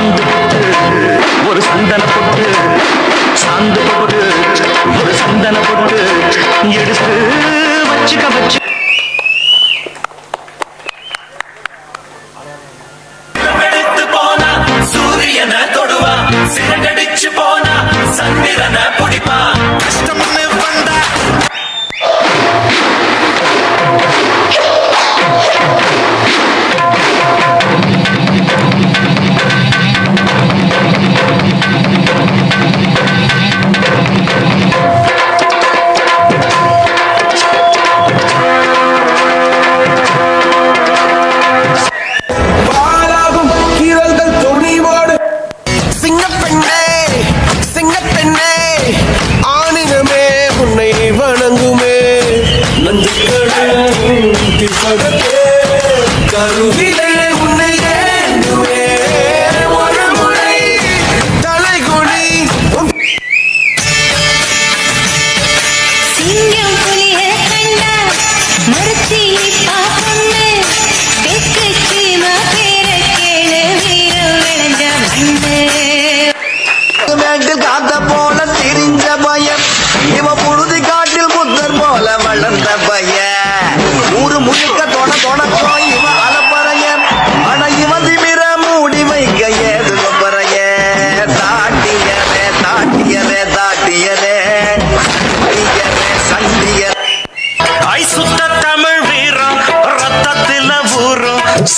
சாந்து போட்டு ஒரு சந்தன போட்டு சாந்து போட்டு ஒரு சந்தன போட்டு எடுத்து வச்சுக்க வச்சு söyle.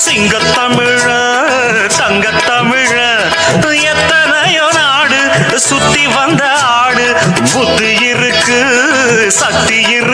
சிங்கத்தமிழ தங்கத்தமிழ எத்தனையோ நாடு சுத்தி வந்த ஆடு. புத்தி இருக்கு சக்தி இருக்கு.